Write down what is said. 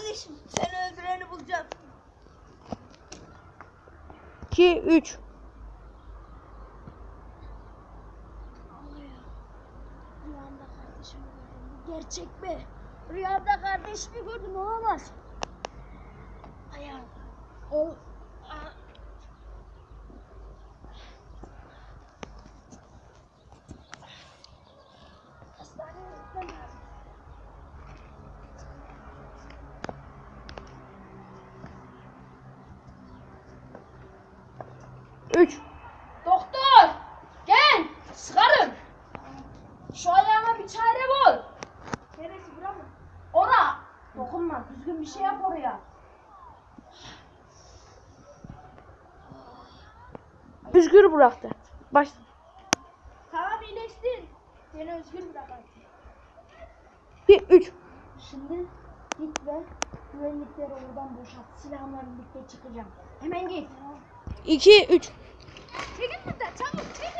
Kardeşim seni öldüreni bulacağım. 2 3 Rüyamda kardeşimi gördüm. Bu gerçek mi? Rüyamda kardeşimi gördüm olamaz. Ayağım. O. Aa. Hastaneye gitmem lazım. 3 Doktor! Gel! Sıkarım! Şu ayağıma bir çare bul! Neresi bura mı? Ora! Dokunma, düzgün bir şey yap oraya. Özgür bıraktı. Baş Tamam iyileştin. Seni özgür bırak artık. 1 3 Şimdi git ve güvenlikleri oradan boşalt. Silahımla birlikte çıkacağım. Hemen git. 2 3 Çekin buradan çabuk çekin.